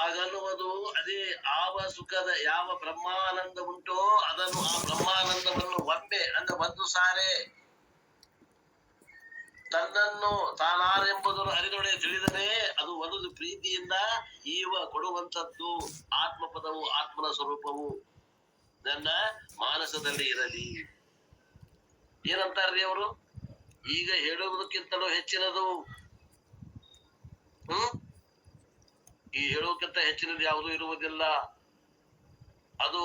ಹಾಗನ್ನುವುದು ಅದೇ ಆವ ಸುಖದ ಯಾವ ಬ್ರಹ್ಮಾನಂದ ಉಂಟೋ ಅದನ್ನು ಆ ಬ್ರಹ್ಮಾನಂದವನ್ನು ಒಮ್ಮೆ ಅಂದ್ರೆ ಒಂದು ಸಾರೆ ತನ್ನನ್ನು ತಾನಾರೆಂಬುದನ್ನು ಅರಿದೊಡೆ ತಿಳಿದರೆ ಅದು ಒಂದು ಪ್ರೀತಿಯಿಂದ ಈವ ಕೊಡುವಂತದ್ದು ಆತ್ಮಪದವು, ಆತ್ಮನ ಸ್ವರೂಪವು ನನ್ನ ಮಾನಸದಲ್ಲಿ ಇರಲಿ. ಏನಂತಾರ್ರಿ ಅವರು? ಈಗ ಹೇಳುವುದಕ್ಕಿಂತಲೂ ಹೆಚ್ಚಿನದು. ಹ್ಮ್? ಈ ಹೇಳೋಕ್ಕಿಂತ ಹೆಚ್ಚಿನದು ಯಾವುದು ಇರುವುದಿಲ್ಲ. ಅದು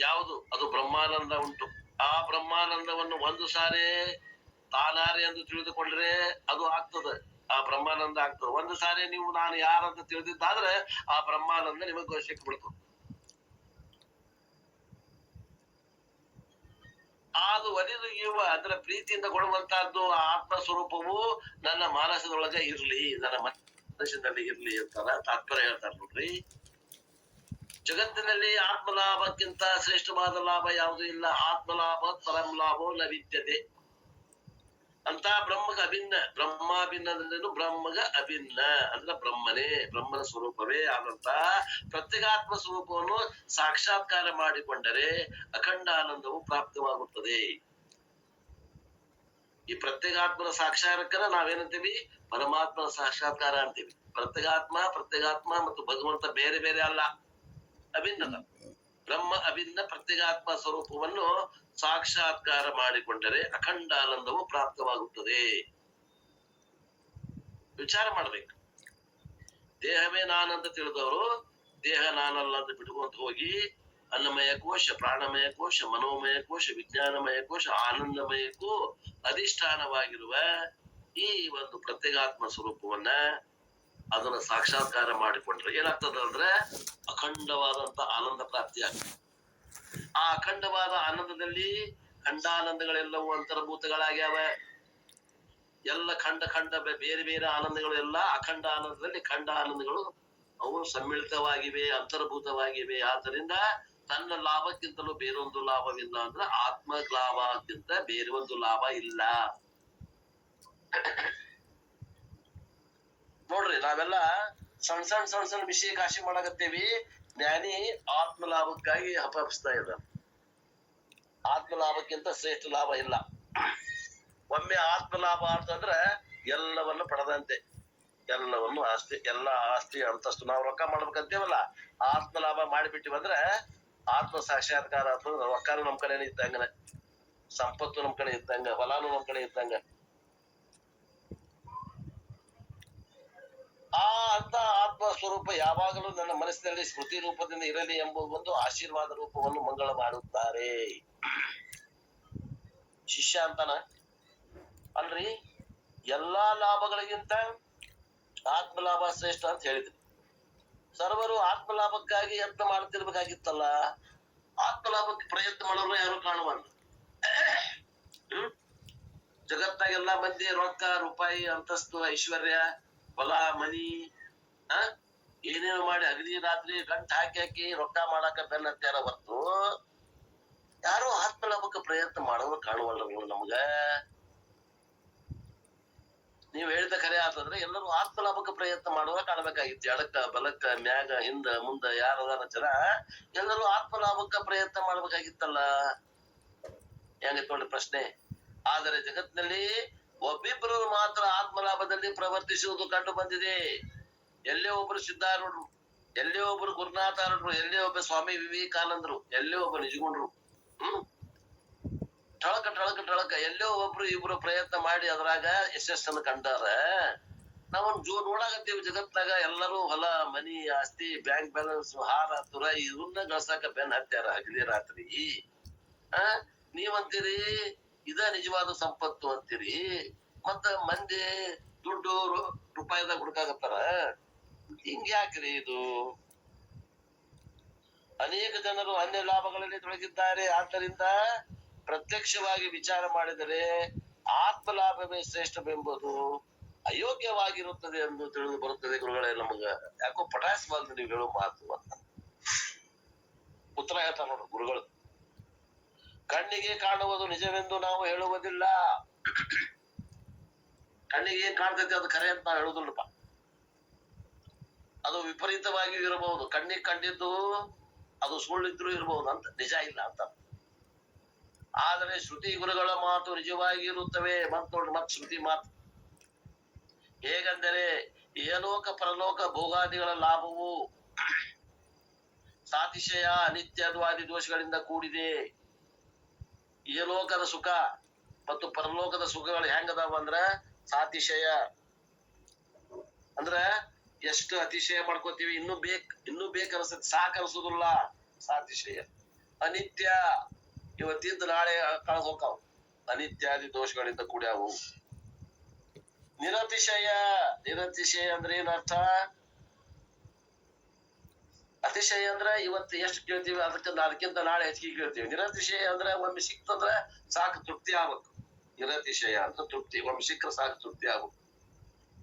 ಯಾವುದು? ಅದು ಬ್ರಹ್ಮಾನಂದ ಉಂಟು. ಆ ಬ್ರಹ್ಮಾನಂದವನ್ನು ಒಂದು ಸಾರಿ ತಾನಾರೆ ಎಂದು ತಿಳಿದುಕೊಂಡ್ರೆ ಅದು ಆಗ್ತದೆ. ಆ ಬ್ರಹ್ಮಾನಂದ ಆಗ್ತದೆ. ಒಂದು ಸಾರಿ ನೀವು ನಾನು ಯಾರಂತ ತಿಳಿದಿದ್ದಾದ್ರೆ ಆ ಬ್ರಹ್ಮಾನಂದ ನಿಮಗೆ ಬಿಡ್ತು ಅದು ಒಲಿದು ಇವ ಅದರ ಪ್ರೀತಿಯಿಂದ ಕೊಡುವಂತಹದ್ದು ಆತ್ಮ ಸ್ವರೂಪವು ನನ್ನ ಮಾನಸದೊಳಗೆ ಇರಲಿ. ನನ್ನ ಮನಸ್ಸಿನಲ್ಲಿ ಇರ್ಲಿ ಅಂತಾರ, ತಾತ್ಪರ್ಯ ಹೇಳ್ತಾರ ನೋಡ್ರಿ. ಜಗತ್ತಿನಲ್ಲಿ ಆತ್ಮ ಲಾಭಕ್ಕಿಂತ ಶ್ರೇಷ್ಠವಾದ ಲಾಭ ಯಾವುದೂ ಇಲ್ಲ. ಆತ್ಮ ಲಾಭ ಪರಂ ಲಾಭೋ ನ ಅಂತ ಬ್ರಹ್ಮಗ ಅಭಿನ್ನ ಬ್ರಹ್ಮಾಭಿನ್ನ ಬ್ರಹ್ಮಗ ಅಭಿನ್ನ. ಅಂದ್ರೆ ಬ್ರಹ್ಮನೇ, ಬ್ರಹ್ಮನ ಸ್ವರೂಪವೇ ಆದಂತ ಪ್ರತ್ಯೇಕಾತ್ಮ ಸ್ವರೂಪವನ್ನು ಸಾಕ್ಷಾತ್ಕಾರ ಮಾಡಿಕೊಂಡರೆ ಅಖಂಡ ಆನಂದವು ಪ್ರಾಪ್ತವಾಗುತ್ತದೆ. ಈ ಪ್ರತ್ಯೇಗಾತ್ಮನ ಸಾಕ್ಷಾತ್ಕಾರ ನಾವೇನಂತೀವಿ? ಪರಮಾತ್ಮನ ಸಾಕ್ಷಾತ್ಕಾರ ಅಂತೀವಿ. ಪ್ರತ್ಯೇಗಾತ್ಮ ಪ್ರತ್ಯೇಗಾತ್ಮ ಮತ್ತು ಭಗವಂತ ಬೇರೆ ಬೇರೆ ಅಲ್ಲ. ಅಭಿನ್ನದ. ಬ್ರಹ್ಮ ಅಭಿನ್ನ ಪ್ರತ್ಯೇಗಾತ್ಮ ಸ್ವರೂಪವನ್ನು ಸಾಕ್ಷಾತ್ಕಾರ ಮಾಡಿಕೊಂಡರೆ ಅಖಂಡ ಆನಂದವು ಪ್ರಾಪ್ತವಾಗುತ್ತದೆ. ವಿಚಾರ ಮಾಡ್ಬೇಕು. ದೇಹವೇ ನಾನಂತ ತಿಳಿದವರು, ದೇಹ ನಾನಲ್ಲ ಅಂತ ಬಿಟ್ಕೊಂತ ಹೋಗಿ ಅನ್ನಮಯ ಕೋಶ, ಪ್ರಾಣಮಯ ಕೋಶ, ಮನೋಮಯ ಕೋಶ, ವಿಜ್ಞಾನಮಯ ಕೋಶ ಆನಂದಮಯಕ್ಕೂ ಅಧಿಷ್ಠಾನವಾಗಿರುವ ಈ ಒಂದು ಪ್ರತ್ಯೇಗಾತ್ಮ ಸ್ವರೂಪವನ್ನ ಅದನ್ನ ಸಾಕ್ಷಾತ್ಕಾರ ಮಾಡಿಕೊಂಡ್ರೆ ಏನಾಗ್ತದ ಅಂದ್ರೆ ಅಖಂಡವಾದಂತ ಆನಂದ ಪ್ರಾಪ್ತಿ ಆಗ್ತದೆ. ಆ ಅಖಂಡವಾದ ಆನಂದದಲ್ಲಿ ಖಂಡಾನಂದಗಳೆಲ್ಲವೂ ಅಂತರ್ಭೂತಗಳಾಗ್ಯಾವ. ಎಲ್ಲ ಖಂಡ ಖಂಡ ಬೇರೆ ಬೇರೆ ಆನಂದಗಳು ಎಲ್ಲ ಅಖಂಡ ಆನಂದದಲ್ಲಿ ಖಂಡ ಆನಂದಗಳು ಅವು ಸಮ್ಮಿಳಿತವಾಗಿವೆ, ಅಂತರ್ಭೂತವಾಗಿವೆ. ಆದ್ದರಿಂದ ತನ್ನ ಲಾಭಕ್ಕಿಂತಲೂ ಬೇರೊಂದು ಲಾಭವಿಲ್ಲ ಅಂದ್ರೆ ಆತ್ಮ ಲಾಭಕ್ಕಿಂತ ಬೇರೆ ಒಂದು ಲಾಭ ಇಲ್ಲ. ನೋಡ್ರಿ, ನಾವೆಲ್ಲ ಸಣ್ಣ ಸಣ್ಣ ಸಣ್ಣ ಸಣ್ಣ ವಿಷಯ ಕಾಶಿ ಮಾಡಾಕತ್ತೇವಿ. ಜ್ಞಾನಿ ಆತ್ಮ ಲಾಭಕ್ಕಾಗಿ ಹಪಹಪಿಸ್ತಾ ಇದ್ದ. ಆತ್ಮ ಲಾಭಕ್ಕಿಂತ ಶ್ರೇಷ್ಠ ಲಾಭ ಇಲ್ಲ. ಒಮ್ಮೆ ಆತ್ಮ ಲಾಭ ಅಂತಂದ್ರೆ ಎಲ್ಲವನ್ನು ಪಡೆದಂತೆ. ಎಲ್ಲವನ್ನು ಆಸ್ತಿ, ಎಲ್ಲ ಆಸ್ತಿ, ಅಂತಸ್ತು ನಾವು ರೊಕ್ಕ ಮಾಡ್ಬೇಕಂತೇವಲ್ಲ ಆತ್ಮ ಲಾಭ ಮಾಡಿಬಿಟ್ಟಿವಂದ್ರೆ ಆತ್ಮ ಸಾಕ್ಷಾತ್ಕಾರ ಅಂತಂದ್ರೆ ರೊಕ್ಕನು ನಮ್ ಕಡೆನೇ ಇದ್ದಂಗನೆ, ಸಂಪತ್ತು ನಮ್ ಕಡೆ ಇದ್ದಂಗ ಹೊಲಾನು ನಮ್ ಕಡೆ ಇದ್ದಂಗ. ಆ ಅಂತ ಆತ್ಮ ಸ್ವರೂಪ ಯಾವಾಗಲೂ ನನ್ನ ಮನಸ್ಸಿನಲ್ಲಿ ಸ್ಮೃತಿ ರೂಪದಿಂದ ಇರಲಿ ಎಂಬ ಒಂದು ಆಶೀರ್ವಾದ ರೂಪವನ್ನು ಮಂಗಳ ಮಾಡುತ್ತಾರೆ. ಶಿಷ್ಯ ಅಂತಾನ? ಅಲ್ರಿ? ಎಲ್ಲಾ ಲಾಭಗಳಿಗಿಂತ ಆತ್ಮ ಲಾಭ ಶ್ರೇಷ್ಠ ಅಂತ ಹೇಳಿದ್ರು. ಸರ್ವರು ಆತ್ಮಲಾಭಕ್ಕಾಗಿ ಯತ್ನ ಮಾಡ್ತಿರ್ಬೇಕಾಗಿತ್ತಲ್ಲ, ಆತ್ಮಲಾಭಕ್ಕೆ ಪ್ರಯತ್ನ ಮಾಡೋರು ಯಾರು ಕಾಣುವಲ್ಲ. ಹ್ಮ್? ಎಲ್ಲಾ ಮಂದಿ ರೊಕ್ಕ, ರೂಪಾಯಿ, ಅಂತಸ್ತು, ಐಶ್ವರ್ಯ, ಹೊಲ, ಮನಿ ಹ ಏನೇನು ಮಾಡಿ ಅಗದಿ ರಾತ್ರಿ ಗಂಟ್ ಹಾಕಿ ಹಾಕಿ ರೊಕ್ಕ ಮಾಡಾಕ ಬೆನ್ನತ್ತಾರ ಹೊತ್ತು, ಯಾರು ಆತ್ಮಲಾಭಕ್ಕೆ ಪ್ರಯತ್ನ ಮಾಡೋರು ಕಾಣುವಲ್ಲ ನಮ್ಗ. ನೀವ್ ಹೇಳಿದ ಕರೆ ಆತಂದ್ರೆ ಎಲ್ಲರೂ ಆತ್ಮ ಲಾಭಕ್ಕೆ ಪ್ರಯತ್ನ ಮಾಡುವ ಕಾಣಬೇಕಾಗಿತ್ತು. ಎಡಕ್ಕ, ಬಲಕ್ಕ, ಮ್ಯಾಗ, ಹಿಂದ, ಮುಂದ ಯಾರದಾರ ಜನ ಎಲ್ಲರೂ ಆತ್ಮ ಲಾಭಕ್ಕ ಪ್ರಯತ್ನ ಮಾಡ್ಬೇಕಾಗಿತ್ತಲ್ಲ? ಹೆಂಗೈತ್ ನೋಡಿ ಪ್ರಶ್ನೆ. ಆದರೆ ಜಗತ್ತಿನಲ್ಲಿ ಒಬ್ಬಿಬ್ಬರು ಮಾತ್ರ ಆತ್ಮಲಾಭದಲ್ಲಿ ಪ್ರವರ್ತಿಸುವುದು ಕಂಡು ಬಂದಿದೆ. ಎಲ್ಲೇ ಒಬ್ರು ಸಿದ್ಧಾರೂಢರು, ಎಲ್ಲೇ ಒಬ್ರು ಗುರುನಾಥಾರೂಢರು, ಎಲ್ಲೇ ಒಬ್ಬ ಸ್ವಾಮಿ ವಿವೇಕಾನಂದರು, ಎಲ್ಲೇ ಒಬ್ಬ ನಿಜಗುಂಡ್ರು. ಹ್ಮ್? ಟಳಕ ಟಳಕ ಟಳಕ ಎಲ್ಲೋ ಒಬ್ರು ಇಬ್ರು ಪ್ರಯತ್ನ ಮಾಡಿ ಅದ್ರಾಗ ಯಶಸ್ಸನ್ನ ಕಂಡಾರ. ನಾವೊಂದ್ ಜೋ ನೋಡಾಕತ್ತೀವಿ ಜಗತ್ನಾಗ ಎಲ್ಲರೂ ಹೊಲ, ಮನಿ, ಆಸ್ತಿ, ಬ್ಯಾಂಕ್ ಬ್ಯಾಲೆನ್ಸ್, ಹಾರ, ತುರ ಇವನ್ನ ಗಳಸಾಕ ಬೆನ್ ಹತ್ಯಾರ ಹಗಲಿ ರಾತ್ರಿ. ಆ? ನೀವಂತೀರಿ, ಇದ ನಿಜವಾದ ಸಂಪತ್ತು ಅಂತೀರಿ. ಮತ್ತ ಮಂದಿ ದುಡ್ಡು ರೂಪಾಯಿದಾಗ ಹುಡುಕಾಕತ್ತಾರ. ಹಿಂಗ್ ಯಾಕ್ರಿ ಇದು? ಅನೇಕ ಜನರು ಅನ್ಯ ಲಾಭಗಳಲ್ಲಿ ತೊಡಗಿದ್ದಾರೆ. ಆದ್ದರಿಂದ ಪ್ರತ್ಯಕ್ಷವಾಗಿ ವಿಚಾರ ಮಾಡಿದರೆ ಆತ್ಮಲಾಭವೇ ಶ್ರೇಷ್ಠವೆಂಬುದು ಅಯೋಗ್ಯವಾಗಿರುತ್ತದೆ ಎಂದು ತಿಳಿದು ಬರುತ್ತದೆ ಗುರುಗಳೇ ನಮಗ. ಯಾಕೋ ಪಟಾಸ್ ಬಂದು ನೀವು ಹೇಳೋ ಮಾತು ಅಂತ. ಉತ್ತರ ಹೇಳ್ತಾ ನೋಡು ಗುರುಗಳು. ಕಣ್ಣಿಗೆ ಕಾಣುವುದು ನಿಜವೆಂದು ನಾವು ಹೇಳುವುದಿಲ್ಲ. ಕಣ್ಣಿಗೆ ಏನ್ ಕಾಣ್ತೈತಿ ಅದು ಕರೆ ಅಂತ ಹೇಳುದಿಲ್ಲಪ್ಪ ಅದು ವಿಪರೀತವಾಗಿ ಇರಬಹುದು. ಕಣ್ಣಿಗೆ ಕಂಡಿದ್ದು ಅದು ಸುಳ್ಳಿದ್ರು ಇರಬಹುದು ಅಂತ. ನಿಜ ಇಲ್ಲ ಅಂತ. ಆದರೆ ಶ್ರುತಿ ಗುರುಗಳ ಮಾತು ನಿಜವಾಗಿ ಇರುತ್ತವೆ ಮತ್ ನೋಡ್ರಿ ಮತ್ ಶ್ರುತಿ ಮಾತು. ಹೇಗೆಂದರೆ, ಏಲೋಕ ಪರಲೋಕ ಭೋಗಾದಿಗಳ ಲಾಭವು ಸಾತಿಶಯ ಅನಿತ್ಯದ್ವಾದಿ ದೋಷಗಳಿಂದ ಕೂಡಿದೆ. ಏಲೋಕದ ಸುಖ ಮತ್ತು ಪರಲೋಕದ ಸುಖಗಳು ಹೆಂಗದಾವ ಅಂದ್ರ, ಸಾತಿಶಯ. ಅಂದ್ರ, ಎಷ್ಟು ಅತಿಶಯ ಮಾಡ್ಕೋತೀವಿ, ಇನ್ನು ಬೇಕ್, ಇನ್ನು ಬೇಕನ್ಸತ್ ಸಾಕನ್ಸುದಿಲ್ಲ, ಸಾತಿಶಯ. ಅನಿತ್ಯ ಇವತ್ತಿದ್ದು ನಾಳೆ ಕಳೆದು ಹೋಗ್ತಾವ ಅನಿತ್ಯಾದಿ ದೋಷಗಳಿಂದ ಕೂಡ್ಯಾವು. ನಿರತಿಶಯ ನಿರತಿಶಯ ಅಂದ್ರೆ ಏನರ್ಥ? ಅತಿಶಯ ಅಂದ್ರ ಇವತ್ತು ಎಷ್ಟು ಕೇಳ್ತೀವಿ ಅದಕ್ಕಿಂತ ಅದಕ್ಕಿಂತ ನಾಳೆ ಹೆಚ್ಚಿಗೆ ಕೇಳ್ತೀವಿ. ನಿರತಿಶಯ ಅಂದ್ರೆ ಒಮ್ಮೆ ಸಿಕ್ತಂದ್ರ ಸಾಕು ತೃಪ್ತಿ ಆಗ್ಬೇಕು. ನಿರತಿಶಯ ಅಂತ ತೃಪ್ತಿ, ಒಮ್ಮೆ ಸಿಕ್ಕರೆ ಸಾಕು ತೃಪ್ತಿ ಆಗ್ಬೇಕು.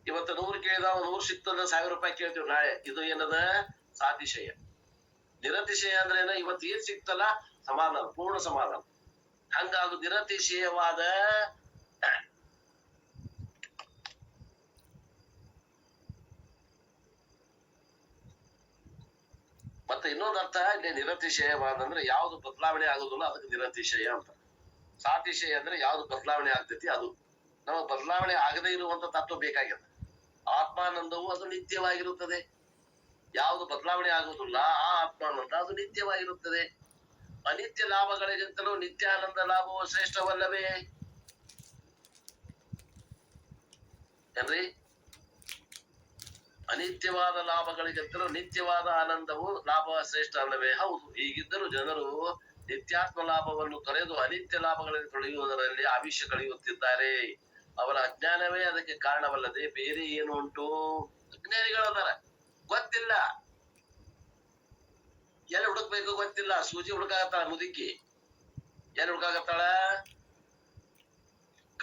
ಇವತ್ತು ನೂರು ಕೇಳಿದ ನೂರು ಸಿಕ್ತಂದ್ರ ಸಾವಿರ ರೂಪಾಯಿ ಕೇಳ್ತೀವಿ ನಾಳೆ. ಇದು ಏನದ? ಸಾತಿಶಯ ನಿರತಿಶಯ ಅಂದ್ರೆ ಏನ? ಇವತ್ತು ಏನ್ ಸಿಕ್ತಲ್ಲ ಸಮಾಧಾನ, ಪೂರ್ಣ ಸಮಾಧಾನ. ಹಂಗ ಅದು ನಿರತಿಶಯವಾದ ಮತ್ತೆ ಇನ್ನೊಂದು ಅರ್ಥ, ಇಲ್ಲಿ ನಿರತಿಶಯವಾದ ಅಂದ್ರೆ ಯಾವ್ದು ಬದಲಾವಣೆ ಆಗುದಿಲ್ಲ ಅದಕ್ಕೆ ನಿರತಿಶಯ ಅಂತ. ಸಾತಿಶಯ ಅಂದ್ರೆ ಯಾವ್ದು ಬದಲಾವಣೆ ಆಗ್ತೈತಿ, ಅದು. ನಾವು ಬದಲಾವಣೆ ಆಗದೆ ಇರುವಂತ ತತ್ವ ಬೇಕಾಗ್ಯದ ಆತ್ಮಾನಂದವು ಅದು ನಿತ್ಯವಾಗಿರುತ್ತದೆ. ಯಾವುದು ಬದಲಾವಣೆ ಆಗುವುದಿಲ್ಲ, ಆ ಆತ್ಮಾನಂದ ಅದು ನಿತ್ಯವಾಗಿರುತ್ತದೆ. ಅನಿತ್ಯ ಲಾಭಗಳಿಗಿಂತಲೂ ನಿತ್ಯಾನಂದ ಲಾಭವು ಶ್ರೇಷ್ಠವಲ್ಲವೇ? ಏನ್ರಿ? ಅನಿತ್ಯವಾದ ಲಾಭಗಳಿಗಿಂತಲೂ ನಿತ್ಯವಾದ ಆನಂದವು ಲಾಭ ಶ್ರೇಷ್ಠ ಅಲ್ಲವೇ? ಹೌದು. ಈಗಿದ್ದರೂ ಜನರು ನಿತ್ಯಾತ್ಮ ಲಾಭವನ್ನು ತೊರೆದು ಅನಿತ್ಯ ಲಾಭಗಳನ್ನು ತೊಳೆಯುವುದರಲ್ಲಿ ಆವಿಷ್ಯ ಕಳೆಯುತ್ತಿದ್ದಾರೆ. ಅವರ ಅಜ್ಞಾನವೇ ಅದಕ್ಕೆ ಕಾರಣವಲ್ಲದೆ ಬೇರೆ ಏನು ಉಂಟು? ಗೊತ್ತಿಲ್ಲ. ಎಲ್ಲಿ ಹುಡುಕ್ಬೇಕು ಗೊತ್ತಿಲ್ಲ. ಸೂಜಿ ಹುಡುಕಾಗತ್ತಾಳ ಮುದುಕಿ. ಎಲ್ಲಿ ಹುಡುಕಾಗತ್ತಾಳ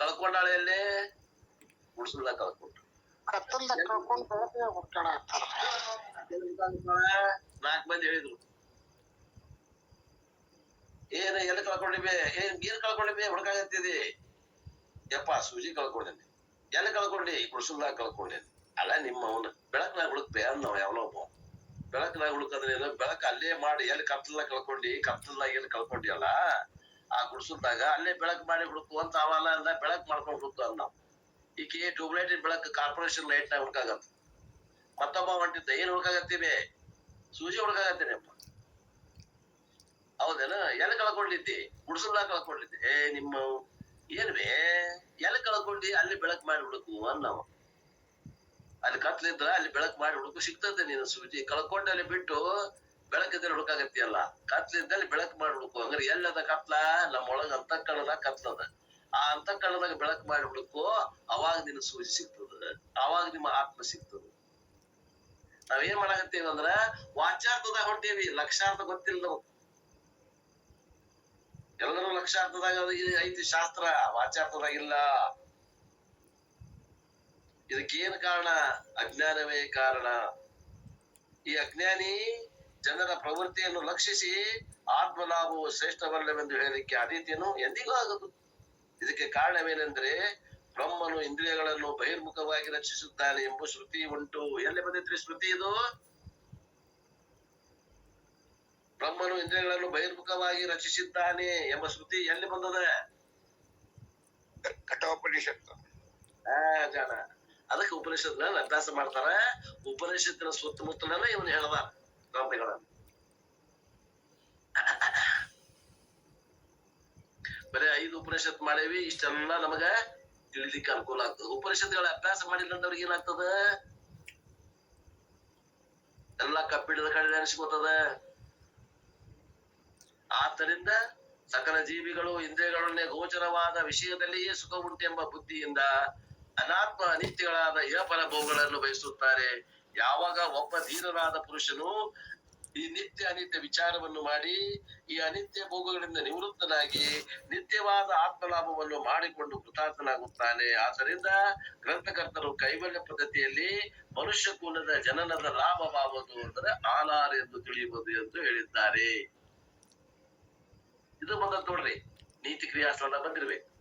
ಕಳ್ಕೊಂಡಾಳೆ ಎಲ್ಲಿ? ಗುಡ್ಸಲ್ದ ಕಳ್ಕೊಂಡು ನಾಲ್ಕು ಮಂದಿ ಹೇಳಿದ್ರು. ಏನ್ ಎಲ್ಲಿ ಕಳ್ಕೊಂಡಿವೆ? ಏನ್ ನೀರ್ ಕಳ್ಕೊಂಡಿವೆ? ಹುಡುಕಾಗತ್ತಿದೆ ಯಪ್ಪ ಸೂಜಿ ಕಳ್ಕೊಂಡಿದ್ದೆ ಎಲ್ಲಿ ಕಳ್ಕೊಂಡಿ? ಗುಡ್ಸಲ್ದಾಗ ಕಳ್ಕೊಂಡೇನಿ. ಅಲ್ಲ ನಿಮ್ಮ ಅವನ ಬೆಳಕ್ನಾಗ ಹುಡುಕ್ಬೇ ಅನ್ನೋ ಯಾವನೋ ಒಬ್ಬ. ಬೆಳಕ್ನಾಗ ಹುಡುಕಂದ್ರೆ ಏನು ಬೆಳಕ ಅಲ್ಲೇ ಮಾಡಿ ಎಲ್ಲಿ ಕತ್ತಲ ಕಳ್ಕೊಂಡಿ, ಕತ್ತಲ್ದಾಗ ಎಲ್ಲಿ ಕಳ್ಕೊಂಡಿಯಲ್ಲ? ಆ ಗುಡ್ಸಲ್ದಾಗ ಅಲ್ಲೇ ಬೆಳಕ್ ಮಾಡಿ ಹುಡುಕು ಅಂತ ಅವಲ್ಲ ಅಂದ ಬೆಳಕ್ ಮಾಡ್ಕೊಂಡು ಹುಡುಕು ನಾವು. ಈ ಈಕೆ ಟ್ಯೂಬ್ಲೈಟ್ ಬೆಳಕ್ ಕಾರ್ಪೊರೇಷನ್ ಲೈಟ್ ನಾಗ ಹುಡುಕಾಗತ್ತ. ಮತ್ತೊಬ್ಬ ಹೊಂಟಿದ್ದ, ಏನ್ ಹುಡುಕಾಗತ್ತೀವಿ? ಸೂಜಿ ಹುಡುಕಾಗತ್ತೀನಿ ಅಪ್ಪ ಹೌದೇನ? ಎಲ್ಲಿ ಕಳ್ಕೊಂಡಿದ್ದಿ? ಗುಡ್ಸಲ್ದಾಗ ಕಳ್ಕೊಂಡಿದ್ದೆ. ಏ ನಿಮ್ಮ, ಏನ್ವೇ? ಎಲ್ಲಿ ಕಳ್ಕೊಂಡಿ? ಅಲ್ಲಿ ಬೆಳಕ್ ಮಾಡಿ ಹುಡುಕು ಅನ್ನವ. ಅಲ್ಲಿ ಕತ್ಲಿದ್ರ ಅಲ್ಲಿ ಬೆಳಕ್ ಮಾಡಿ ಹುಡುಕು ಸಿಗ್ತದೆ ನೀನು ಸೂಜಿ. ಕಳ್ಕೊಂಡ ಅಲ್ಲಿ ಬಿಟ್ಟು ಬೆಳಕಿದ್ರೆ ಹುಡುಕಾಗತ್ತಿಯಲ್ಲ. ಕತ್ಲಿದ್ದಲ್ಲಿ ಬೆಳಕು ಮಾಡಿ ಹುಡುಕು. ಹಂಗಾರೆ ಎಲ್ಲದ ಕತ್ಲ? ನಮ್ಮೊಳಗ ಅಂತಃಕರಣದಾಗ ಕತ್ಲದ ಆ ಅಂತಃಕರಣದಾಗ ಬೆಳಕ್ ಮಾಡಿ ಹುಡುಕು, ಅವಾಗ ನಿನ್ನ ಸೂಜಿ ಸಿಗ್ತದ. ಅವಾಗ ನಿಮ್ಮ ಆತ್ಮ ಸಿಗ್ತದ. ನಾವೇನ್ ಮಾಡಾಕತ್ತೇವಿ ಅಂದ್ರ ವಾಚಾರ್ಥದಾಗ ಹೊಂಟೇವಿ. ಲಕ್ಷಾರ್ಥ ಗೊತ್ತಿಲ್ಲ ನಾವು ಎಲ್ಲರೂ ಲಕ್ಷಾರ್ಥದಾಗ ಐತಿ ಶಾಸ್ತ್ರ ವಾಚ್ಯಾರ್ಥದಾಗ ಇಲ್ಲ. ಇದಕ್ಕೇನ್ ಕಾರಣ ಅಜ್ಞಾನವೇ ಕಾರಣ. ಈ ಅಜ್ಞಾನಿ ಜನರ ಪ್ರವೃತ್ತಿಯನ್ನು ಲಕ್ಷಿಸಿ ಆತ್ಮಲಾಭವು ಶ್ರೇಷ್ಠವಲ್ಲವೆಂದು ಹೇಳಲಿಕ್ಕೆ ಆದೀತೇನು ಎಂದಿಗೂ ಆಗದು. ಇದಕ್ಕೆ ಕಾರಣವೇನೆಂದ್ರೆ ಬ್ರಹ್ಮನು ಇಂದ್ರಿಯಗಳನ್ನು ಬಹಿರ್ಮುಖವಾಗಿ ರಕ್ಷಿಸುತ್ತಾನೆ ಎಂಬ ಶ್ರುತಿ ಉಂಟು. ಎಲ್ಲಿ ಬಂದಿತ್ರಿ ಶ್ರುತಿ ಇದು? ಬ್ರಹ್ಮನು ಇಂದ್ರಿಯಗಳನ್ನು ಬಹಿರ್ಮುಖವಾಗಿ ರಚಿಸಿದ್ದಾನೆ ಎಂಬ ಶ್ರುತಿ ಎಲ್ಲಿ ಬಂದದ? ಕಠೋಪನಿಷತ್ತು. ಆ ಜಾಣ. ಅದಕ್ಕೆ ಉಪನಿಷತ್ನ ಅಭ್ಯಾಸ ಮಾಡ್ತಾರ. ಉಪನಿಷತ್ತಿನ ಸುತ್ತಮುತ್ತಲೇ ಇವನು ಹೇಳ್ದಾರ ಬರೀ ಐದು ಉಪನಿಷತ್ ಮಾಡೇವಿ, ಇಷ್ಟೆಲ್ಲ ನಮಗ ತಿಳಿಲಿಕ್ಕೆ ಅನುಕೂಲ ಆಗ್ತದೆ. ಉಪನಿಷತ್ಗಳ ಅಭ್ಯಾಸ ಮಾಡಿಲ್ಲ ಅಂದವ್ರಿಗೆ ಏನಾಗ್ತದ? ಎಲ್ಲ ಕಪ್ಪಿಡದ ಕಡೆ ಅನಿಸ್ಕೋತದ. ಆದ್ದರಿಂದ ಸಕಲ ಜೀವಿಗಳು, ಇಂದ್ರಿಯಗಳನ್ನೇ ಗೋಚರವಾದ ವಿಷಯದಲ್ಲಿಯೇ ಸುಖ ಎಂಬ ಬುದ್ಧಿಯಿಂದ ಅನಾತ್ಮ ಅನಿತ್ಯಗಳಾದ ಇಹಪರ ಭೋಗಗಳನ್ನು ಬಯಸುತ್ತಾರೆ. ಯಾವಾಗ ಒಬ್ಬ ಧೀರನಾದ ಪುರುಷನು ಈ ನಿತ್ಯ ಅನಿತ್ಯ ವಿಚಾರವನ್ನು ಮಾಡಿ, ಈ ಅನಿತ್ಯ ಭೋಗಗಳಿಂದ ನಿವೃತ್ತನಾಗಿ ನಿತ್ಯವಾದ ಆತ್ಮಲಾಭವನ್ನು ಮಾಡಿಕೊಂಡು ಕೃತಾರ್ಥನಾಗುತ್ತಾನೆ. ಆದ್ದರಿಂದ ಗ್ರಂಥಕರ್ತರು ಕೈವಲ್ಯ ಪದ್ಧತಿಯಲ್ಲಿ ಮನುಷ್ಯ ಕುಲದ ಜನನದ ಲಾಭವಾಗುವುದು ಅಂದರೆ ಆಲಾರ್ ಎಂದು ತಿಳಿಯುವುದು ಎಂದು ಹೇಳಿದ್ದಾರೆ. ಇದು ಬಂದ ನೋಡ್ರಿ. ನೀತಿ ಕ್ರಿಯಾಸನ ಬಂದಿರ್ಬೇಕು.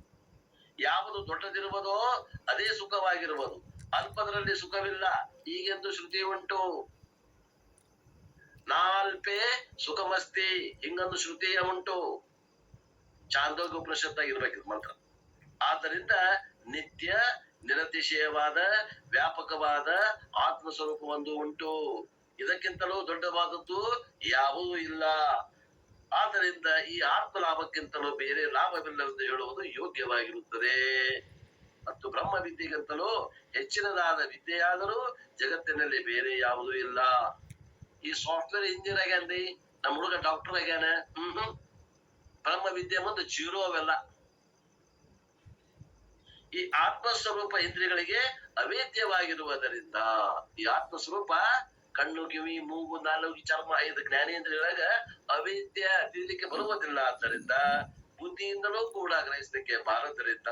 ಯಾವುದು ದೊಡ್ಡದಿರುವುದೋ ಅದೇ ಸುಖವಾಗಿರುವುದು. ಅಲ್ಪದರಲ್ಲಿ ಸುಖವಿಲ್ಲ, ಹೀಗೆಂದು ಶ್ರುತಿ ಉಂಟು. ನಾಲ್ಪೇ ಸುಖಮಸ್ತಿ, ಹಿಂಗೊಂದು ಶ್ರುತಿಯ ಉಂಟು. ಚಾಂದೋಗ ಉಪನಿಷತ್ತಾಗಿರ್ಬೇಕು ಮಂತ್ರ. ಆದ್ದರಿಂದ ನಿತ್ಯ ನಿರತಿಶಯವಾದ, ವ್ಯಾಪಕವಾದ ಆತ್ಮ ಸ್ವರೂಪ ಒಂದು ಉಂಟು. ಇದಕ್ಕಿಂತಲೂ ದೊಡ್ಡವಾದದ್ದು ಯಾವುದೂ ಇಲ್ಲ. ಆದ್ದರಿಂದ ಈ ಆತ್ಮ ಲಾಭಕ್ಕಿಂತಲೂ ಬೇರೆ ಲಾಭವಿಲ್ಲವೆಂದು ಹೇಳುವುದು ಯೋಗ್ಯವಾಗಿರುತ್ತದೆ. ಮತ್ತು ಬ್ರಹ್ಮ ವಿದ್ಯೆಗಿಂತಲೂ ಹೆಚ್ಚಿನದಾದ ವಿದ್ಯೆಯಾದರೂ ಜಗತ್ತಿನಲ್ಲಿ ಬೇರೆ ಯಾವುದೂ ಇಲ್ಲ. ಈ ಸಾಫ್ಟ್ವೇರ್ ಇಂಜಿನಿಯರ್ ಆಗ್ಯಾನ್ರಿ ನಮ್ಮ ಹುಡುಗ ಡಾಕ್ಟರ್ ಆಗ್ಯಾನ. ಹ್ಮ್ ಹ್ಮ್ ಬ್ರಹ್ಮ ವಿದ್ಯೆ ಮುಂದೆ ಜೀರೋ ಅವೆಲ್ಲ. ಈ ಆತ್ಮ ಸ್ವರೂಪ ಇಂದ್ರಿಯಗಳಿಗೆ ಅವೇದ್ಯವಾಗಿರುವುದರಿಂದ ಈ ಆತ್ಮ ಸ್ವರೂಪ ಕಣ್ಣು, ಕಿವಿ, ಮೂಗು ನಾಲುಗಿ ಚರ್ಮ ಐದು ಜ್ಞಾನೇಂದ್ರಿಯೊಳಗ ಅವಿದ್ಯ ತಿಳಿಲಿಕ್ಕೆ ಬರುವುದಿಲ್ಲ. ಆದ್ದರಿಂದ ಬುದ್ಧಿಯಿಂದಲೂ ಕೂಡ ಗ್ರಹಿಸಲಿಕ್ಕೆ ಬಾರದರಿಂದ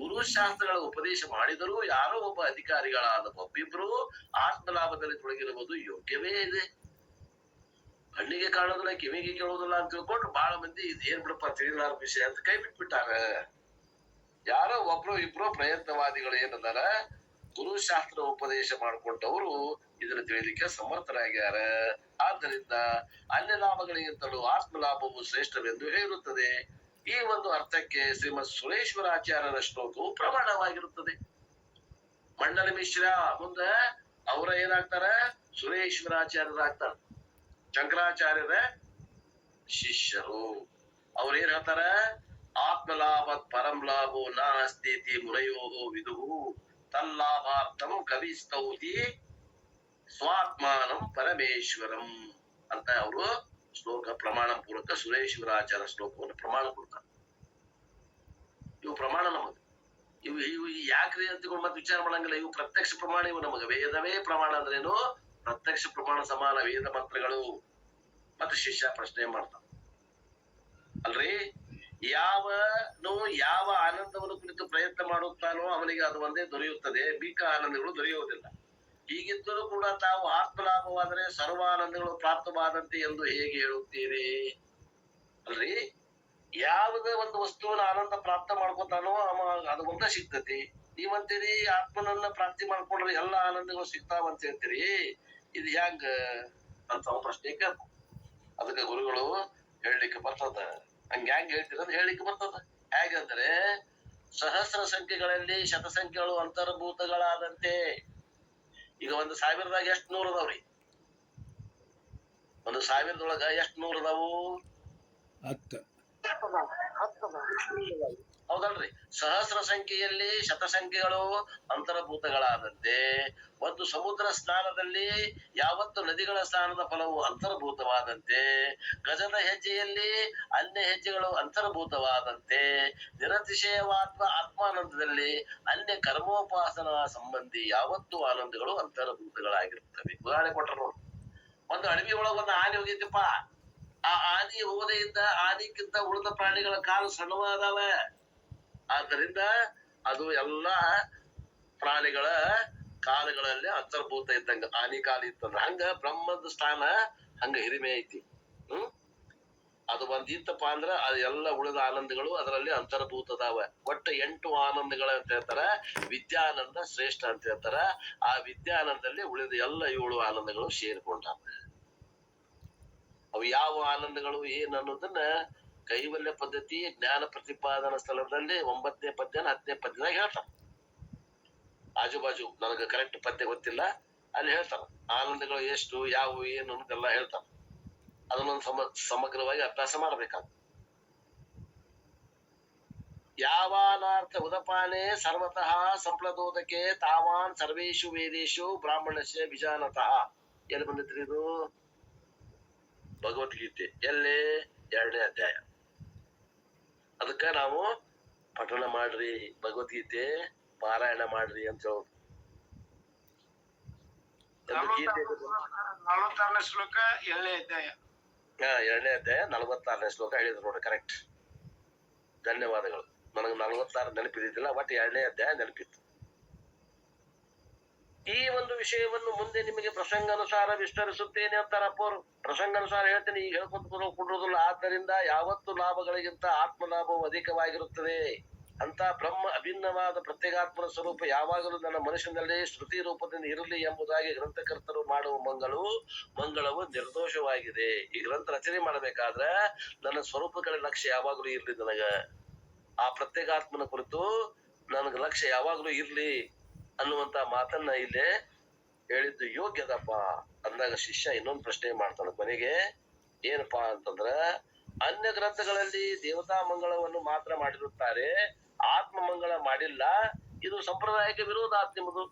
ಗುರುಶಾಸ್ತ್ರಗಳ ಉಪದೇಶ ಮಾಡಿದರೂ ಯಾರೋ ಒಬ್ಬ ಅಧಿಕಾರಿಗಳಾದ ಒಬ್ಬಿಬ್ರು ಆತ್ಮಲಾಭದಲ್ಲಿ ತೊಡಗಿರುವುದು ಯೋಗ್ಯವೇ ಇದೆ. ಕಣ್ಣಿಗೆ ಕಾಣೋದಿಲ್ಲ, ಕಿವಿಗೆ ಕೇಳೋದಿಲ್ಲ ಅಂತ ತಿಳ್ಕೊಂಡು ಬಹಳ ಮಂದಿ ಇದೇನ್ ಬಿಡಪ್ಪ ತಿಳಿಲಾರ ವಿಷಯ ಅಂತ ಕೈ ಬಿಟ್ಬಿಟ್ಟಾರ. ಯಾರೋ ಒಬ್ರು ಇಬ್ರು ಪ್ರಯತ್ನವಾದಿಗಳು ಏನದಾರ ಗುರುಶಾಸ್ತ್ರ ಉಪದೇಶ ಮಾಡಿಕೊಂಡವರು ಇದನ್ನ ತಿಳಿಯಲಿಕ್ಕೆ ಸಮರ್ಥರಾಗ್ಯಾರ. ಆದ್ದರಿಂದ ಅನ್ಯ ಲಾಭಗಳಿಗಿಂತಲೂ ಆತ್ಮ ಲಾಭವು ಶ್ರೇಷ್ಠವೆಂದು ಹೇಳುತ್ತದೆ. ಈ ಒಂದು ಅರ್ಥಕ್ಕೆ ಶ್ರೀಮತ್ ಸುರೇಶ್ವರಾಚಾರ್ಯರ ಶ್ಲೋಕವು ಪ್ರಮಾಣವಾಗಿರುತ್ತದೆ. ಮಂಡಲ ಮಿಶ್ರ ಮುಂದ ಅವರ ಏನಾಗ್ತಾರ? ಸುರೇಶ್ವರಾಚಾರ್ಯರಾಗ್ತಾರ. ಶಂಕರಾಚಾರ್ಯರ ಶಿಷ್ಯರು. ಅವ್ರ ಏನ್ ಹೇಳ್ತಾರ? ಆತ್ಮಲಾಭ ಪರಂ ಲಾಭೋ ನಾಸ್ತಿ ಮುರಯೋ ವಿದುಹು. ತಲ್ಲಾಭಾರ್ಥಂ ಕವಿಸ್ತೌತಿ ಸ್ವಾತ್ಮಾನಂ ಪರಮೇಶ್ವರಂ ಅಂತ ಅವರು ಶ್ಲೋಕ ಪ್ರಮಾಣ ಪೂರ್ವಕ ಸುರೇಶ್ವರಾಚಾರ ಶ್ಲೋಕವನ್ನು ಪ್ರಮಾಣ ಕೊಡ್ತಾರೆ ಇವು ಪ್ರಮಾಣ ನಮಗ ಇವು ಇವು ಯಾಕ್ರಿ ಅಂತ ಮತ್ತೆ ವಿಚಾರ ಮಾಡಂಗಿಲ್ಲ. ಇವು ಪ್ರತ್ಯಕ್ಷ ಪ್ರಮಾಣ ಇವು ನಮಗೆ. ವೇದವೇ ಪ್ರಮಾಣ ಅಂದ್ರೇನು ಪ್ರತ್ಯಕ್ಷ ಪ್ರಮಾಣ ಸಮಾನ ವೇದ ಮಂತ್ರಗಳು. ಮತ್ತೆ ಶಿಷ್ಯ ಪ್ರಶ್ನೆ ಮಾಡ್ತಾನೆ. ಅಲ್ರಿ? ಯಾವನು ಯಾವ ಆನಂದವನ್ನು ಕುರಿತು ಪ್ರಯತ್ನ ಮಾಡುತ್ತಾನೋ ಅವನಿಗೆ ಅದು ಒಂದೇ ದೊರೆಯುತ್ತದೆ. ಬೀಕ ಆನಂದಗಳು ದೊರೆಯುವುದಿಲ್ಲ. ಹೀಗಿದ್ದರೂ ಕೂಡ ತಾವು ಆತ್ಮಲಾಭವಾದರೆ ಸರ್ವ ಆನಂದಗಳು ಪ್ರಾಪ್ತವಾದಂತೆ ಎಂದು ಹೇಗೆ ಹೇಳುತ್ತೀರಿ? ಅಲ್ರಿ? ಯಾವುದೇ ಒಂದು ವಸ್ತುವನ್ನ ಆನಂದ ಪ್ರಾಪ್ತ ಮಾಡ್ಕೊತಾನೋ ಅದು ಒಂದೇ ಸಿಗ್ತತಿ ನೀವಂತೀರಿ, ಆತ್ಮನನ್ನ ಪ್ರಾಪ್ತಿ ಮಾಡ್ಕೊಂಡ್ರೆ ಎಲ್ಲ ಆನಂದಗಳು ಸಿಗ್ತಾವ ಅಂತ ಹೇಳ್ತೀರಿ ಇದು ಹ್ಯಾಂಗ ಅಂತ ಪ್ರಶ್ನೆ ಕೇಳ್ತ ಅದಕ್ಕೆ ಗುರುಗಳು ಹೇಳಲಿಕ್ಕೆ ಬರ್ತದ. ಹಂಗ ಹ್ಯಾಂಗ ಹೇಳ್ತೀರ ಅಂತ ಹೇಳಲಿಕ್ಕೆ ಬರ್ತದ. ಹೇಗಂದ್ರೆ ಸಹಸ್ರ ಸಂಖ್ಯೆಗಳಲ್ಲಿ ಶತಸಂಖ್ಯೆಗಳು ಅಂತರ್ಭೂತಗಳಾದಂತೆ ಈಗ ಒಂದು ಸಾವಿರದಾಗ ಎಷ್ಟ್ ನೂರ್ ಅದಾವ್ರಿ? ಒಂದು ಸಾವಿರದೊಳಗ ಎಷ್ಟ್ ನೂರ್ ಅದಾವು? ಹತ್ತು. ಹೌದಲ್ರಿ? ಸಹಸ್ರ ಸಂಖ್ಯೆಯಲ್ಲಿ ಶತಸಂಖ್ಯೆಗಳು ಅಂತರ್ಭೂತಗಳಾದಂತೆ, ಒಂದು ಸಮುದ್ರ ಸ್ನಾನದಲ್ಲಿ ಯಾವತ್ತು ನದಿಗಳ ಸ್ನಾನದ ಫಲವು ಅಂತರ್ಭೂತವಾದಂತೆ, ಗಜದ ಹೆಜ್ಜೆಯಲ್ಲಿ ಅನ್ಯ ಹೆಜ್ಜೆಗಳು ಅಂತರ್ಭೂತವಾದಂತೆ, ನಿರತಿಶಯವಾದ ಆತ್ಮಾನಂದದಲ್ಲಿ ಅನ್ಯ ಕರ್ಮೋಪಾಸನ ಸಂಬಂಧಿ ಯಾವತ್ತು ಆನಂದಗಳು ಅಂತರ್ಭೂತಗಳಾಗಿರುತ್ತವೆ. ಉದಾಹರಣೆ ಕೊಟ್ಟರು ಒಂದು ಅಡವಿ ಒಳಗ ಒಂದು ಆನೆ ಹೋಗಿದ್ದಪ್ಪ ಆ ಆನೆ ಹೋದೆಯಿಂದ ಆನೆಗಿಂತ ಉಳಿದ ಪ್ರಾಣಿಗಳ ಕಾಲು ಸಣ್ಣವಾದವ ಆದ್ದರಿಂದ ಅದು ಎಲ್ಲ ಪ್ರಾಣಿಗಳ ಕಾಲುಗಳಲ್ಲಿ ಅಂತರ್ಭೂತ ಇದ್ದಂಗ. ಆನಿ ಕಾಲ ಇತ್ತಂದ್ರ ಹಂಗ ಬ್ರಹ್ಮದ ಸ್ಥಾನ ಹಂಗ ಹಿರಿಮೆ ಐತಿ. ಹ್ಮ್? ಅದು ಒಂದ್ ಇತ್ತಪ್ಪ ಅಂದ್ರ ಅದು ಎಲ್ಲ ಉಳಿದ ಆನಂದಗಳು ಅದರಲ್ಲಿ ಅಂತರ್ಭೂತ ಅದಾವ ಒಟ್ಟ ಎಂಟು ಆನಂದಗಳ ಅಂತ ಹೇಳ್ತಾರ. ವಿದ್ಯಾನಂದ ಶ್ರೇಷ್ಠ ಅಂತ ಹೇಳ್ತಾರ. ಆ ವಿದ್ಯಾನಂದದಲ್ಲಿ ಉಳಿದ ಎಲ್ಲ ಏಳು ಆನಂದಗಳು ಸೇರ್ಕೊಂಡಾವ. ಅವು ಯಾವ ಆನಂದಗಳು ಏನ್ ಅನ್ನೋದನ್ನ ಕೈವಲ್ಯ ಪದ್ಧತಿ, ಜ್ಞಾನ ಪ್ರತಿಪಾದನಾ ಸ್ಥಳದಲ್ಲಿ ಒಂಬತ್ತನೇ ಪದ್ಯನ ಹತ್ತನೇ ಪದ್ಯದಾಗ ಹೇಳ್ತಾರ ಆಜು ಬಾಜು, ನನಗ ಕರೆಕ್ಟ್ ಪದ್ಯ ಗೊತ್ತಿಲ್ಲ, ಅಲ್ಲಿ ಹೇಳ್ತಾರ ಆನಂದಗಳು ಎಷ್ಟು ಯಾವು ಏನು ಅನ್ನೋದೆಲ್ಲ ಹೇಳ್ತಾರ ಅದನ್ನೊಂದು ಸಮ, ಸಮಗ್ರವಾಗಿ ಅಭ್ಯಾಸ ಮಾಡ್ಬೇಕಾಗ ಯಾವಾನಾರ್ಥ ಉದಪಾನೆ ಸರ್ವತಃ ಸಂಪ್ಲದೋದಕ್ಕೆ ತಾವಾನ್ ಸರ್ವೇಶು ವೇದೇಶು ಬ್ರಾಹ್ಮಣಸ್ಯ ವಿಜಾನತಃ. ಎಲ್ಲಿ ಬಂದಿತ್ರಿ ಇದು? ಭಗವದ್ಗೀತೆ. ಎಲ್ಲೇ? ಎರಡನೇ ಅಧ್ಯಾಯ. ಅದಕ್ಕ ನಾವು ಪಠಣ ಮಾಡ್ರಿ ಭಗವದ್ಗೀತೆ ಪಾರಾಯಣ ಮಾಡ್ರಿ ಅಂತ ಹೇಳೋದು. ನಲವತ್ತಾರನೇ ಶ್ಲೋಕ ಏಳನೇ ಅಧ್ಯಾಯ. ಹಾ ಎರಡನೇ ಅಧ್ಯಾಯ ನಲವತ್ತಾರನೇ ಶ್ಲೋಕ ಹೇಳಿದ್ರು ನೋಡಿ ಕರೆಕ್ಟ್ ಧನ್ಯವಾದಗಳು. ನನಗೆ ನಲವತ್ತಾರು ನೆನಪಿದ್ದಿಲ್ಲ ಬಟ್ ಎರಡನೇ ಅಧ್ಯಾಯ ನೆನಪಿತ್ತು. ಈ ಒಂದು ವಿಷಯವನ್ನು ಮುಂದೆ ನಿಮಗೆ ಪ್ರಸಂಗಾನುಸಾರ ವಿಸ್ತರಿಸುತ್ತೇನೆ ಅಂತ ಅಪ್ಪರು ಪ್ರಸಂಗಾನುಸಾರ ಹೇಳ್ತೇನೆ, ಈಗ ಹೇಳ್ಕೊಂಡು ಆದ್ದರಿಂದ ಯಾವತ್ತು ಲಾಭಗಳಿಗಿಂತ ಆತ್ಮ ಲಾಭವು ಅಧಿಕವಾಗಿರುತ್ತದೆ ಅಂತ ಬ್ರಹ್ಮ ಅಭಿನ್ನವಾದ ಪ್ರತ್ಯೇಕಾತ್ಮನ ಸ್ವರೂಪ ಯಾವಾಗಲೂ ನನ್ನ ಮನುಷ್ಯನಲ್ಲಿ ಶ್ರುತಿ ರೂಪದಿಂದ ಇರಲಿ ಎಂಬುದಾಗಿ ಗ್ರಂಥಕರ್ತರು ಮಾಡುವ ಮಂಗಳು, ಮಂಗಳವು ನಿರ್ದೋಷವಾಗಿದೆ. ಈ ಗ್ರಂಥ ರಚನೆ ಮಾಡಬೇಕಾದ್ರೆ ನನ್ನ ಸ್ವರೂಪಗಳ ಲಕ್ಷ್ಯ ಯಾವಾಗಲೂ ಇರಲಿ ನನಗ. ಆ ಪ್ರತ್ಯೇಕಾತ್ಮನ ಕುರಿತು ನನಗೆ ಲಕ್ಷ್ಯ ಯಾವಾಗಲೂ ಇರ್ಲಿ. ಅನ್ನುವಂತ ಮಾತನ್ನ ಇಲ್ಲಿ ಹೇಳಿದ್ದು ಯೋಗ್ಯದಪ್ಪ ಅಂದಾಗ ಶಿಷ್ಯ ಇನ್ನೊಂದು ಪ್ರಶ್ನೆ ಮಾಡ್ತಾನೆ ಕೊನೆಗೆ ಏನಪ್ಪಾ ಅಂತಂದ್ರ, ಅನ್ಯ ಗ್ರಂಥಗಳಲ್ಲಿ ದೇವತಾ ಮಂಗಳವನ್ನು ಮಾತ್ರ ಮಾಡಿರುತ್ತಾರೆ, ಆತ್ಮ ಮಂಗಳ ಮಾಡಿಲ್ಲ, ಇದು ಸಂಪ್ರದಾಯಕ್ಕೆ ವಿರೋಧ ಆತ್ ನಿಮ್ಮದು.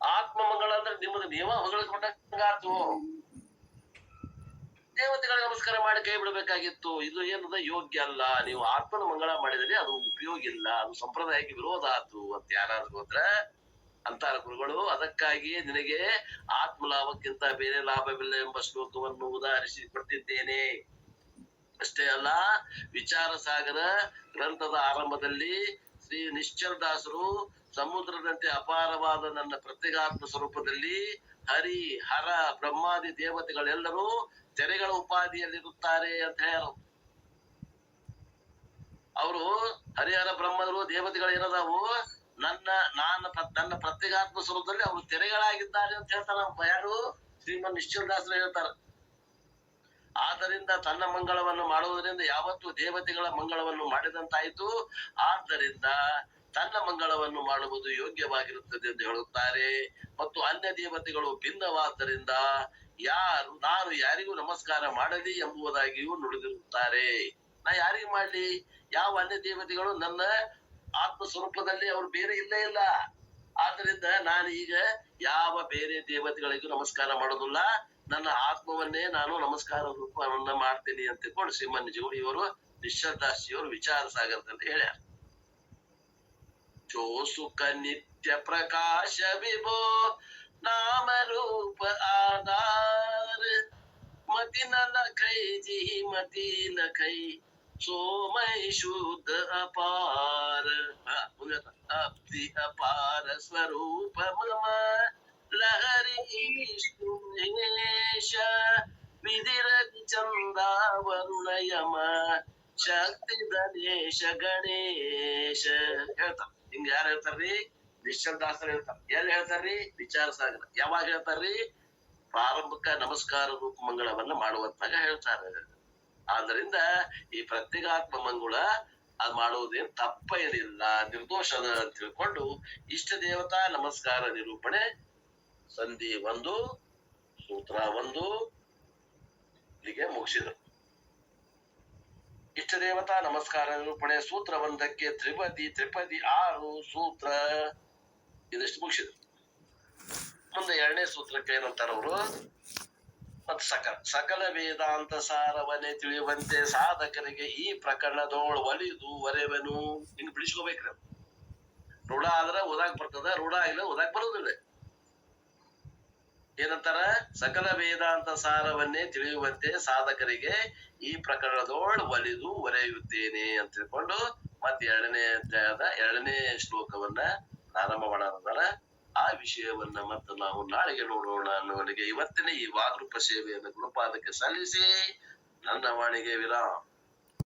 ಆತ್ಮ ಮಂಗಳ ಅಂದ್ರೆ ನಿಮ್ಮದು ನೀವ ಹೊಗಳಿಕೊಂಡಾತು ದೇವತೆಗಳಿಗೆ ನಮಸ್ಕಾರ ಮಾಡಿ ಕೈ ಬಿಡಬೇಕಾಗಿತ್ತು. ಇದು ಏನದ? ಯೋಗ್ಯ ಅಲ್ಲ. ನೀವು ಆತ್ಮನ ಮಂಗಳ ಮಾಡಿದರೆ ಅದು ಉಪಯೋಗ ಇಲ್ಲ. ಅದು ಸಂಪ್ರದಾಯಕ್ಕೆ ವಿರೋಧ ಆತು ಅಂತ ಯಾರಾದ್ರೂ ಅಂದ್ರೆ ಅಂತಾರ ಗುರುಗಳು, ಅದಕ್ಕಾಗಿ ನಿನಗೆ ಆತ್ಮ ಲಾಭಕ್ಕಿಂತ ಬೇರೆ ಲಾಭವಿಲ್ಲ ಎಂಬ ಶ್ಲೋಕವನ್ನು ಉದಾಹರಿಸಿ ಕೊಟ್ಟಿದ್ದೇನೆ. ಅಷ್ಟೇ ಅಲ್ಲ ವಿಚಾರ ಸಾಗರ ಗ್ರಂಥದ ಆರಂಭದಲ್ಲಿ ಶ್ರೀ ನಿಶ್ಚರ್ ದಾಸರು ಸಮುದ್ರದಂತೆ ಅಪಾರವಾದ ನನ್ನ ಪ್ರತ್ಯೇಗಾತ್ಮ ಸ್ವರೂಪದಲ್ಲಿ ಹರಿ, ಹರ, ಬ್ರಹ್ಮಾದಿ ದೇವತೆಗಳೆಲ್ಲರೂ ತೆರೆಗಳ ಉಪಾಧಿಯಲ್ಲಿರುತ್ತಾರೆ ಅಂತ ಹೇಳರು. ಅವರು ಹರಿಹರ ಬ್ರಹ್ಮರು ದೇವತೆಗಳು ಏನದಾವು? ನನ್ನ, ನಾನು ನನ್ನ ಪ್ರತ್ಯೇಕಾತ್ಮ ಸ್ವರೂಪದಲ್ಲಿ ಅವರು ತೆರೆಗಳಾಗಿದ್ದಾರೆ ಅಂತ ಹೇಳ್ತಾರೆ ಯಾರು? ಶ್ರೀಮನ್ ನಿಶ್ಚಲದಾಸರು ಹೇಳ್ತಾರ. ಆದ್ದರಿಂದ ತನ್ನ ಮಂಗಳವನ್ನು ಮಾಡುವುದರಿಂದ ಯಾವತ್ತು ದೇವತೆಗಳ ಮಂಗಳವನ್ನು ಮಾಡಿದಂತಾಯಿತು. ಆದ್ದರಿಂದ ತನ್ನ ಮಂಗಳವನ್ನು ಮಾಡುವುದು ಯೋಗ್ಯವಾಗಿರುತ್ತದೆ ಎಂದು ಹೇಳುತ್ತಾರೆ. ಮತ್ತು ಅನ್ಯ ದೇವತೆಗಳು ಭಿನ್ನವಾದ್ದರಿಂದ ಯಾರು, ನಾನು ಯಾರಿಗೂ ನಮಸ್ಕಾರ ಮಾಡಲಿ ಎಂಬುದಾಗಿಯೂ ನುಡಿದಿರುತ್ತಾರೆ. ನಾ ಯಾರಿಗೂ ಮಾಡ್ಲಿ? ಯಾವ ಅನ್ಯ ದೇವತೆಗಳು ನನ್ನ ಆತ್ಮ ಸ್ವರೂಪದಲ್ಲಿ ಅವರು ಬೇರೆ ಇಲ್ಲೇ ಇಲ್ಲ. ಆದ್ರಿಂದ ನಾನು ಈಗ ಯಾವ ಬೇರೆ ದೇವತೆಗಳಿಗೂ ನಮಸ್ಕಾರ ಮಾಡೋದಿಲ್ಲ. ನನ್ನ ಆತ್ಮವನ್ನೇ ನಾನು ನಮಸ್ಕಾರ ರೂಪವನ್ನ ಮಾಡ್ತೀನಿ ಅಂತ ತಿಳ್ಕೊಂಡು ಶ್ರೀಮನ್ ಜೋಡಿಯವರು ನಿಶ್ಚಲ್ದಾಸಿಯವರು ವಿಚಾರ ಸಾಗರದಲ್ಲಿ ಹೇಳ್ಯಾರ. ಜೋ ಸುಖ ನಿತ್ಯ ಪ್ರಕಾಶ ವಿಭೋ ನಾಮ ರೂಪ ಆಧಾರ ಮತಿ ನಲ ಕೈ ಜಿ ಮತಿ ನ ಕೈ ಸೋಮೈ ಶುದ್ಧ ಅಪಾರ ಹ, ಮುಂದೆ ಹೇಳ್ತಾ, ಅಬ್ಧಿ ಅಪಾರ ಸ್ವರೂಪ ಮಮ ಲಹರಿ ವಿಷ್ಣುನೇಶ ವಿಧಿರತಿ ಚಂದ ವರುಣ ಯಮ ಶಕ್ತಿ ಗಣೇಶ ಗಣೇಶ ಹೇಳ್ತಾರ ಹಿಂಗ ಯಾರು ಹೇಳ್ತಾರ್ರಿ ನಿಶ್ಚಲ್ ಹೇಳ್ತಾರೆ. ಎಲ್ಲಿ ಹೇಳ್ತಾರ್ರಿ? ವಿಚಾರ ಸಾಗರ. ಯಾವಾಗ ಹೇಳ್ತಾರ್ರಿ? ಪ್ರಾರಂಭಿಕ ನಮಸ್ಕಾರ ರೂಪ ಮಂಗಳವನ್ನ ಮಾಡುವಂತಾಗ ಹೇಳ್ತಾರೆ. ಆದ್ರಿಂದ ಈ ಪ್ರತ್ಯೇಗಾತ್ಮ ಮಂಗಳ ಅದ್ ಮಾಡುವುದೇನು ತಪ್ಪ ಏನಿಲ್ಲ ನಿರ್ದೋಷದ ಅಂತ ತಿಳ್ಕೊಂಡು ಇಷ್ಟ ದೇವತಾ ನಮಸ್ಕಾರ ನಿರೂಪಣೆ. ಸಂಧಿ ಒಂದು, ಸೂತ್ರ ಒಂದು ಇಲ್ಲಿಗೆ ಮುಗಿಸಿದರು. ಇಷ್ಟ ದೇವತಾ ನಮಸ್ಕಾರ ನಿರೂಪಣೆ, ಸೂತ್ರ ಒಂದಕ್ಕೆ ತ್ರಿಪದಿ ತ್ರಿಪದಿ ಆರು, ಸೂತ್ರ. ಇದಿಷ್ಟು ಮುಗಿಸಿದ್ರು? ಮುಂದೆ ಎರಡನೇ ಸೂತ್ರಕ್ಕೆ ಏನಂತಾರ ಅವರು? ಮತ್ ಸಕಲ ಸಕಲ ವೇದಾಂತ ಸಾರವನ್ನೇ ತಿಳಿಯುವಂತೆ ಸಾಧಕರಿಗೆ ಈ ಪ್ರಕರಣದೋಳ್ ಒಲಿದು ಒರೆವೆನು. ಹಿಂಗ್ ಬಿಡಿಸ್ಕೋಬೇಕ್ರಿ. ರೂಢ ಆದ್ರ ಓದಾಕ್ ಬರ್ತದ, ರೂಢ ಆಗಿಲ್ಲ ಓದಾಕ್ ಬರೋದಿಲ್ಲ. ಏನಂತಾರ? ಸಕಲ ವೇದಾಂತ ಸಾರವನ್ನೇ ತಿಳಿಯುವಂತೆ ಸಾಧಕರಿಗೆ ಈ ಪ್ರಕರಣದೋಳ್ ಒಲಿದು ಒರೆಯುತ್ತೇನೆ ಅಂತ ತಿಳ್ಕೊಂಡು ಮತ್ತೆ ಎರಡನೇ ಅಧ್ಯಾಯದ ಎರಡನೇ ಶ್ಲೋಕವನ್ನ ಪ್ರಾರಂಭ ಆ ವಿಷಯವನ್ನ ಮತ್ತು ನಾವು ನಾಳೆಗೆ ನೋಡೋಣ ಅನ್ನುವನಿಗೆ ಇವತ್ತಿನ ಈ ವಾಗ್ರೂಪ ಸೇವೆಯನ್ನು ಗುರುಪಾದಕ್ಕೆ ಸಲ್ಲಿಸಿ ನನ್ನ ವಾಣಿಗೆ ವಿರಾಮ್.